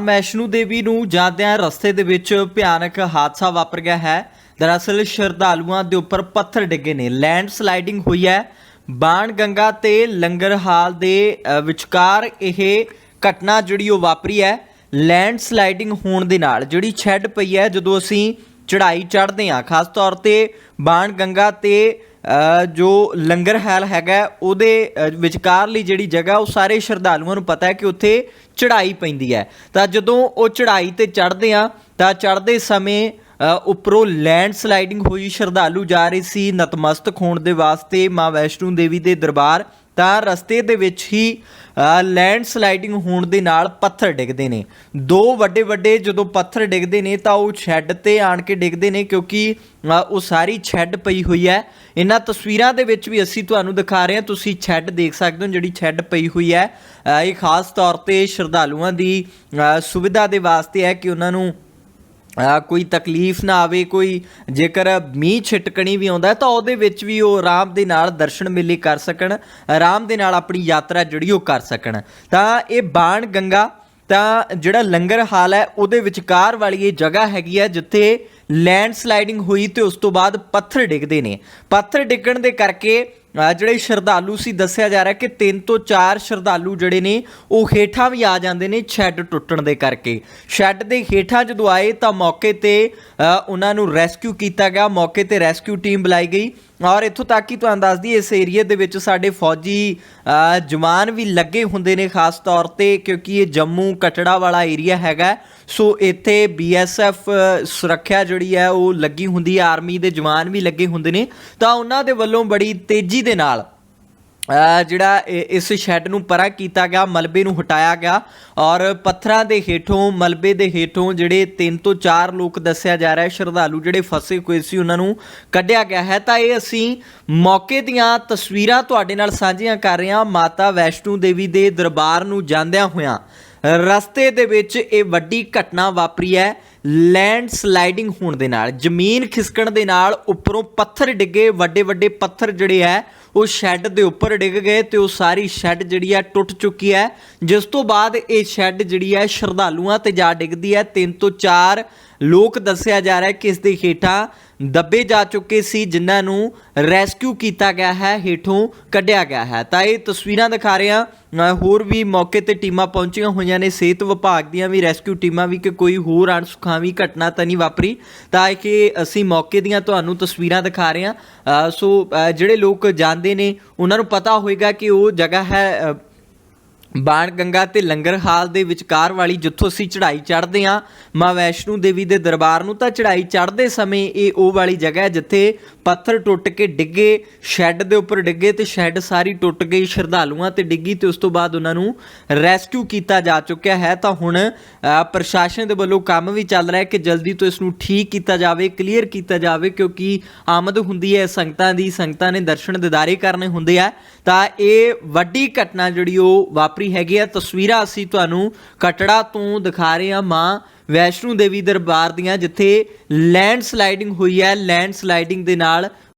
ਵੈਸ਼ਨੂ ਦੇਵੀ ਨੂੰ ਜਾਂਦਿਆਂ ਰਸਤੇ ਦੇ ਵਿੱਚ ਭਿਆਨਕ ਹਾਦਸਾ ਵਾਪਰ ਗਿਆ ਹੈ। ਦਰਅਸਲ ਸ਼ਰਧਾਲੂਆਂ ਦੇ ਉੱਪਰ ਪੱਥਰ ਡਿੱਗੇ ਨੇ। ਲੈਂਡ ਸਲਾਈਡਿੰਗ ਹੋਈ ਹੈ। ਬਾਣ ਗੰਗਾ ਤੇ ਲੰਗਰ ਹਾਲ ਦੇ ਵਿਚਕਾਰ ਇਹ ਘਟਨਾ ਜਿਹੜੀ ਉਹ ਵਾਪਰੀ ਹੈ। ਲੈਂਡ ਸਲਾਈਡਿੰਗ ਹੋਣ ਦੇ ਨਾਲ ਜਿਹੜੀ ਛੱਡ ਪਈ ਹੈ, ਜਦੋਂ ਅਸੀਂ ਚੜ੍ਹਾਈ ਚੜ੍ਹਦੇ ਹਾਂ, ਖਾਸ ਤੌਰ ਤੇ ਬਾਣ ਗੰਗਾ ਤੇ ਜੋ ਲੰਗਰ ਹਾਲ ਹੈਗਾ ਉਹਦੇ ਅ, ਵਿਚਕਾਰਲੀ ਜਿਹੜੀ ਜਗ੍ਹਾ ਉਹ ਸਾਰੇ ਸ਼ਰਧਾਲੂਆਂ ਨੂੰ ਪਤਾ ਹੈ ਕਿ ਉੱਥੇ ਚੜ੍ਹਾਈ ਪੈਂਦੀ ਹੈ। ਤਾਂ ਜਦੋਂ ਉਹ ਚੜ੍ਹਾਈ ਤੇ ਚੜ੍ਹਦੇ ਆ ਤਾਂ ਚੜ੍ਹਦੇ ਸਮੇਂ ਅ, ਉੱਪਰੋਂ ਲੈਂਡ ਸਲਾਈਡਿੰਗ ਹੋਈ ਸ਼ਰਧਾਲੂ ਜਾ ਰਹੇ ਸੀ ਨਤਮਸਤਕ ਹੋਣ ਦੇ ਵਾਸਤੇ ਮਾਂ ਵੈਸ਼ਨੂ ਦੇਵੀ ਦੇ ਦਰਬਾਰ ਤਾਂ ਰਸਤੇ ਦੇ ਵਿੱਚ ਹੀ ਅ, ਲੈਂਡ ਸਲਾਈਡਿੰਗ ਹੋਣ ਦੇ ਨਾਲ ਪੱਥਰ ਡਿੱਗਦੇ ਨੇ। ਦੋ ਵੱਡੇ ਵੱਡੇ ਜਦੋਂ ਪੱਥਰ ਡਿੱਗਦੇ ਨੇ ਤਾਂ ਉਹ ਛੱਡ ਤੇ ਆਣ ਕੇ ਡਿੱਗਦੇ ਨੇ ਕਿਉਂਕਿ ਉਹ ਸਾਰੀ ਛੱਡ ਪਈ ਹੋਈ ਹੈ। ਇਹਨਾਂ ਤਸਵੀਰਾਂ ਦੇ ਵਿੱਚ ਵੀ ਅਸੀਂ ਤੁਹਾਨੂੰ ਦਿਖਾ ਰਹੇ ਹਾਂ ਤੁਸੀਂ ਛੱਡ ਦੇਖ ਸਕਦੇ ਹੋ ਜਿਹੜੀ ਛੱਡ ਪਈ ਹੋਈ ਹੈ। ਇਹ ਖਾਸ ਤੌਰ ਤੇ ਸ਼ਰਧਾਲੂਆਂ ਦੀ ਸੁਵਿਧਾ ਦੇ ਵਾਸਤੇ ਹੈ ਕਿ ਉਹਨਾਂ ਨੂੰ ਕੋਈ ਤਕਲੀਫ ਨਾ ਆਵੇ, ਕੋਈ ਜੇਕਰ ਮੀਂਹ ਛਿਟਕਣੀ ਵੀ ਆਉਂਦਾ ਤਾਂ ਉਹਦੇ ਵਿੱਚ ਵੀ ਉਹ ਆਰਾਮ ਦੇ ਨਾਲ ਦਰਸ਼ਨ ਮੇਲੇ ਕਰ ਸਕਣ, ਆਰਾਮ ਦੇ ਨਾਲ ਆਪਣੀ ਯਾਤਰਾ ਜਿਹੜੀ ਉਹ ਕਰ ਸਕਣ। ਤਾਂ ਇਹ ਬਾਣ ਗੰਗਾ, ਤਾਂ ਜਿਹੜਾ ਲੰਗਰ ਹਾਲ ਹੈ, ਉਹਦੇ ਵਿਚਕਾਰ ਵਾਲੀ ਇਹ ਜਗ੍ਹਾ ਹੈਗੀ ਹੈ, ਜਿੱਥੇ ਲੈਂਡ ਸਲਾਈਡਿੰਗ ਹੋਈ ਤੇ ਉਸ ਤੋਂ ਬਾਅਦ ਪੱਥਰ ਡਿੱਗਦੇ ਨੇ। ਪੱਥਰ ਡਿੱਗਣ ਦੇ ਕਰਕੇ ਜਿਹੜੇ ਸ਼ਰਧਾਲੂ ਸੀ, ਦੱਸਿਆ ਜਾ ਰਿਹਾ ਕਿ ਤਿੰਨ ਤੋਂ ਚਾਰ ਸ਼ਰਧਾਲੂ ਜਿਹੜੇ ਨੇ, ਉਹ ਹੇਠਾਂ ਵੀ ਆ ਜਾਂਦੇ ਨੇ ਸ਼ੈੱਡ ਟੁੱਟਣ ਦੇ ਕਰਕੇ। ਸ਼ੈੱਡ ਦੇ ਹੇਠਾਂ ਜਦੋਂ ਆਏ ਤਾਂ ਮੌਕੇ ਤੇ ਉਹਨਾਂ ਨੂੰ ਰੈਸਕਿਊ ਕੀਤਾ ਗਿਆ। ਮੌਕੇ ਤੇ ਰੈਸਕਿਊ ਟੀਮ ਬੁਲਾਈ ਗਈ। ਔਰ ਇੱਥੋਂ ਤੱਕ ਕਿ ਤੁਹਾਨੂੰ ਦੱਸ ਦਈਏ, ਇਸ ਏਰੀਆ ਦੇ ਵਿੱਚ ਸਾਡੇ ਫੌਜੀ ਜਵਾਨ ਵੀ ਲੱਗੇ ਹੁੰਦੇ ਨੇ ਖਾਸ ਤੌਰ ਤੇ, ਕਿਉਂਕਿ ਇਹ ਜੰਮੂ ਕਟੜਾ ਵਾਲਾ ਏਰੀਆ ਹੈਗਾ। ਸੋ ਇੱਥੇ ਬੀਐਸਐਫ ਸੁਰੱਖਿਆ ਜਿਹੜੀ ਹੈ, ਉਹ ਲੱਗੀ ਹੁੰਦੀ ਹੈ। ਆਰਮੀ ਦੇ ਜਵਾਨ ਵੀ ਲੱਗੇ ਹੁੰਦੇ ਨੇ। ਤਾਂ ਉਹਨਾਂ ਦੇ ਵੱਲੋਂ ਬੜੀ ਤੇਜ਼ੀ ਦੇ ਨਾਲ ਜਿਹੜਾ ਇਸ ਸ਼ੈੱਡ ਨੂੰ ਪਰਾਂ ਕੀਤਾ ਗਿਆ, ਮਲਬੇ ਨੂੰ ਹਟਾਇਆ ਗਿਆ ਔਰ ਪੱਥਰਾਂ ਦੇ ਹੇਠੋਂ, ਮਲਬੇ ਦੇ ਹੇਠੋਂ ਜਿਹੜੇ ਤਿੰਨ ਤੋਂ ਚਾਰ ਲੋਕ ਦੱਸਿਆ ਜਾ ਰਿਹਾ ਹੈ, ਸ਼ਰਧਾਲੂ ਜਿਹੜੇ ਫਸੇ ਹੋਏ ਸੀ, ਉਹਨਾਂ ਨੂੰ ਕੱਢਿਆ ਗਿਆ ਹੈ। ਤਾਂ ਇਹ ਅਸੀਂ ਮੌਕੇ ਦੀਆਂ ਤਸਵੀਰਾਂ ਤੁਹਾਡੇ ਨਾਲ ਸਾਂਝੀਆਂ ਕਰ ਰਹੇ ਹਾਂ। ਮਾਤਾ ਵੈਸ਼ਨੂ ਦੇਵੀ ਦੇ ਦਰਬਾਰ ਨੂੰ ਜਾਂਦਿਆਂ ਹੋਇਆਂ, ਰਸਤੇ ਦੇ ਵਿੱਚ ਇਹ ਵੱਡੀ ਘਟਨਾ ਵਾਪਰੀ ਹੈ ਲੈਂਡ ਸਲਾਈਡਿੰਗ ਹੋਣ ਦੇ ਨਾਲ। ਜ਼ਮੀਨ ਖਿਸਕਣ ਦੇ ਨਾਲ ਉੱਪਰੋਂ ਪੱਥਰ ਡਿੱਗੇ ਵੱਡੇ ਵੱਡੇ ਪੱਥਰ ਜਿਹੜੇ ਹੈ ਉਹ ਸ਼ੈੱਡ ਦੇ ਉੱਪਰ ਡਿੱਗ ਗਏ ਤੇ ਉਹ ਸਾਰੀ ਸ਼ੈੱਡ ਜਿਹੜੀ ਹੈ ਟੁੱਟ ਚੁੱਕੀ ਹੈ। ਜਿਸ ਤੋਂ ਬਾਅਦ ਇਹ ਸ਼ੈੱਡ ਜਿਹੜੀ ਹੈ ਸ਼ਰਧਾਲੂਆਂ ਤੇ ਜਾ ਡਿੱਗਦੀ ਹੈ। ਤਿੰਨ ਤੋਂ ਚਾਰ ਲੋਕ ਦੱਸਿਆ ਜਾ ਰਿਹਾ ਹੈ ਕਿ ਇਸ ਦੇ ਹੇਠਾਂ ਦੱਬੇ ਜਾ ਚੁੱਕੇ ਸੀ, ਜਿਨ੍ਹਾਂ ਨੂੰ ਰੈਸਕਿਊ ਕੀਤਾ ਗਿਆ ਹੈ, ਹੇਠੋਂ ਕੱਢਿਆ ਗਿਆ ਹੈ। ਤਾਂ ਇਹ ਤਸਵੀਰਾਂ ਦਿਖਾ ਰਹੇ ਹਾਂ। ਹੋਰ ਵੀ ਮੌਕੇ ਤੇ ਟੀਮਾਂ ਪਹੁੰਚੀਆਂ ਹੋਈਆਂ ਨੇ। ਸਿਹਤ ਵਿਭਾਗ ਦੀਆਂ ਵੀ ਰੈਸਕਿਊ ਟੀਮਾਂ ਵੀ ਕਿ ਕੋਈ ਹੋਰ ਅਣਸੁਖਾਵੀ ਘਟਨਾ ਤਾਂ ਨਹੀਂ ਵਾਪਰੀ। ਤਾਂ ਇਹ ਕਿ ਅਸੀਂ ਮੌਕੇ ਦੀਆਂ ਤੁਹਾਨੂੰ ਤਸਵੀਰਾਂ ਦਿਖਾ ਰਹੇ ਹਾਂ। ਸੋ ਜਿਹੜੇ ਲੋਕ ਜਾਂਦੇ ਨੇ, ਉਹਨਾਂ ਨੂੰ ਪਤਾ ਹੋਏਗਾ ਕਿ ਉਹ ਜਗ੍ਹਾ ਹੈ ਬਾਣ ਗੰਗਾ ਤੇ ਲੰਗਰ ਹਾਲ ਦੇ ਵਿਚਕਾਰ ਵਾਲੀ ਜਿੱਥੋਂ ਅਸੀਂ ਚੜ੍ਹਾਈ ਚੜ੍ਹਦੇ ਹਾਂ, ਮਾਂ ਵੈਸ਼ਨੂ ਦੇਵੀ ਦੇ ਦਰਬਾਰ ਨੂੰ ਤਾਂ ਚੜ੍ਹਾਈ ਚੜ੍ਹਦੇ ਸਮੇਂ ਇਹ ਉਹ ਵਾਲੀ ਜਗ੍ਹਾ ਹੈ ਜਿੱਥੇ ਪੱਥਰ ਟੁੱਟ ਕੇ ਡਿੱਗੇ, ਸ਼ੈੱਡ ਦੇ ਉੱਪਰ ਡਿੱਗੇ ਤੇ ਸ਼ੈੱਡ ਸਾਰੀ ਟੁੱਟ ਗਈ, ਸ਼ਰਧਾਲੂਆਂ ਤੇ ਡਿੱਗੀ ਤੇ ਉਸ ਤੋਂ ਬਾਅਦ ਉਹਨਾਂ ਨੂੰ ਰੈਸਕਿਊ ਕੀਤਾ ਜਾ ਚੁੱਕਿਆ ਹੈ। ਤਾਂ ਹੁਣ ਪ੍ਰਸ਼ਾਸਨ ਦੇ ਵੱਲੋਂ ਕੰਮ ਵੀ ਚੱਲ ਰਿਹਾ ਹੈ ਕਿ ਜਲਦੀ ਤੋਂ ਇਸ ਨੂੰ ਠੀਕ ਕੀਤਾ ਜਾਵੇ, ਕਲੀਅਰ ਕੀਤਾ ਜਾਵੇ, ਕਿਉਂਕਿ ਆਮਦ ਹੁੰਦੀ ਹੈ, ਸੰਗਤਾਂ ਦੀ, ਸੰਗਤਾਂ ਨੇ ਦਰਸ਼ਨ ਦਿਦਾਰੇ ਕਰਨੇ ਹੁੰਦੇ ਆ। ਤਾਂ ਇਹ ਵੱਡੀ ਘਟਨਾ ਜਿਹੜੀ ਉਹ ਵਾਪਰੀ ਹੈਗੀ ਆ ਤਸਵੀਰਾਂ ਅਸੀਂ ਤੁਹਾਨੂੰ ਕਟੜਾ ਤੋਂ ਦਿਖਾ ਰਹੇ ਹਾਂ ਮਾਂ ਵੈਸ਼ਨੂ ਦੇਵੀ ਦਰਬਾਰ ਦੀਆਂ, ਜਿੱਥੇ ਲੈਂਡ ਸਲਾਈਡਿੰਗ ਹੋਈ ਹੈ ਲੈਂਡ ਸਲਾਈਡਿੰਗ ਦੇ ਨਾਲ